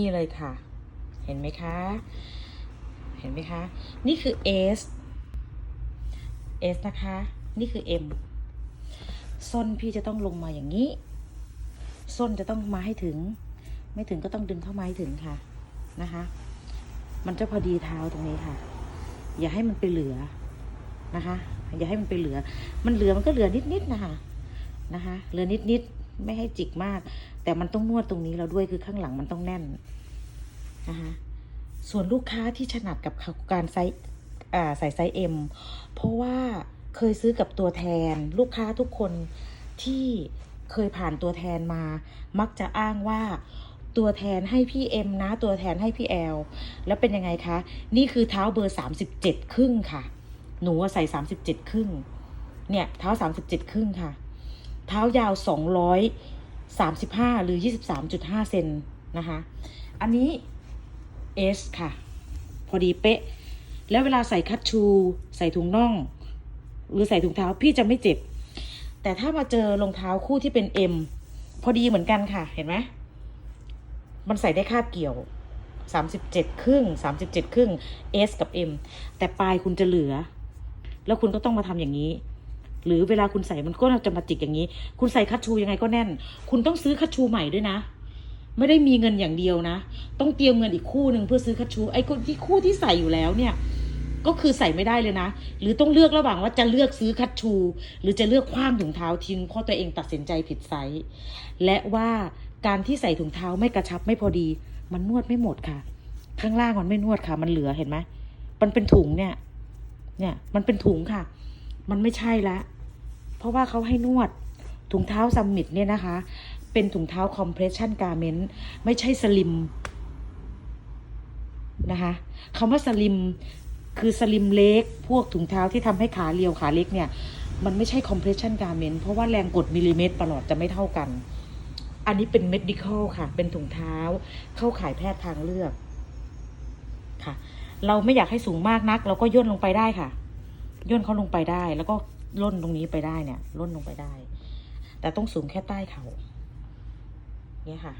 นี่เลยค่ะ เห็นไหมคะ เห็นไหมคะ นี่คือ S S นะคะ นี่คือ M ส้นพี่จะต้องลงมาอย่างนี้ ส้นจะต้องมาให้ถึง ไม่ถึงก็ต้องดึงเข้ามาให้ถึงค่ะ นะคะ มันจะพอดีเท้าตรงนี้ค่ะ อย่าให้มันไปเหลือนะคะ อย่าให้มันไปเหลือ มันเหลือมันก็เหลือนิดๆนะคะ นะคะ เหลือนิดๆ ไม่ให้จิกมาก แต่มันต้องนวดตรงนี้เราด้วยคือข้างหลังมันต้องแน่นนะคะส่วนลูกค้าที่ถนัดกับการไซส์อ่าใส่ไซส์ M เพราะว่าเคยซื้อกับตัวแทน ลูกค้าทุกคนที่เคยผ่านตัวแทนมา มักจะอ้างว่าตัวแทนให้พี่เอ็มนะ ตัวแทนให้พี่แอลแล้วเป็นยังไงคะ นี่คือเท้าเบอร์สามสิบเจ็ดครึ่งค่ะ หนูใส่สามสิบเจ็ดครึ่ง เนี่ย เท้าสามสิบเจ็ดครึ่งค่ะ เท้ายาวสองร้อยสามสิบห้าหรือยี่สิบสามจุดห้าเซนนะคะ อันนี้ S ค่ะ พอดีเป๊ะ แล้วเวลาใส่คัตชู ใส่ถุงน่อง หรือใส่ถุงเท้าพี่จะไม่เจ็บ แต่ถ้ามาเจอรองเท้าคู่ที่เป็น M พอดีเหมือนกันค่ะ เห็นไหม มันใส่ได้คาบเกี่ยวสามสิบเจ็ดครึ่งสามสิบเจ็ดครึ่ง S กับ M แต่ปลายคุณจะเหลือ แล้วคุณก็ต้องมาทำอย่างนี้ หรือเวลาคุณใส่มันก็จะมาจิกอย่างนี้ คุณใส่คัตชูยังไงก็แน่น คุณต้องซื้อคัตชูใหม่ด้วยนะ ไม่ได้มีเงินอย่างเดียวนะ ต้องเตรียมเงินอีกคู่หนึ่งเพื่อซื้อคัตชูไอ้คที่คู่ที่ใส่อยู่แล้วเนี่ย ก็คือใส่ไม่ได้เลยนะ หรือต้องเลือกระหว่างว่าจะเลือกซื้อคัตชู หรือจะเลือกคว้างถุงเท้าทิ้งเพราะตัวเองตัดสินใจผิดไซส์และว่าการที่ใส่ถุงเท้าไม่กระชับไม่พอดี มันนวดไม่หมดค่ะ ข้างล่างมันไม่นวดค่ะ มันเหลือเห็นไหมมันเป็นถุงเนี่ย เนี่ย มันเป็นถุงค่ะ มันไม่ใช่ละ เพราะว่าเขาให้นวดถุงเท้าซัมมิตเนี่ยนะคะ เป็นถุงเท้าคอมเพรสชันการเมนต์ไม่ใช่สลิมนะคะคำว่าสลิมคือสลิมเล็ก พวกถุงเท้าที่ทำให้ขาเรียวขาเล็กเนี่ย มันไม่ใช่คอมเพรสชันการเมนต์เพราะว่าแรงกดมิลลิเมตรประหลอดจะไม่เท่ากัน อันนี้เป็น medical ค่ะ เป็นถุงเท้า เข้าขายแพทย์ทางเลือกค่ะ เราไม่อยากให้สูงมากนัก เราก็ย่นลงไปได้ค่ะ ย่นเขาลงไปได้ แล้วก็ล่นตรงนี้ไปได้เนี่ยล่นลงไปได้ แต่ต้องสูงแค่ใต้เขาเนี่ยค่ะ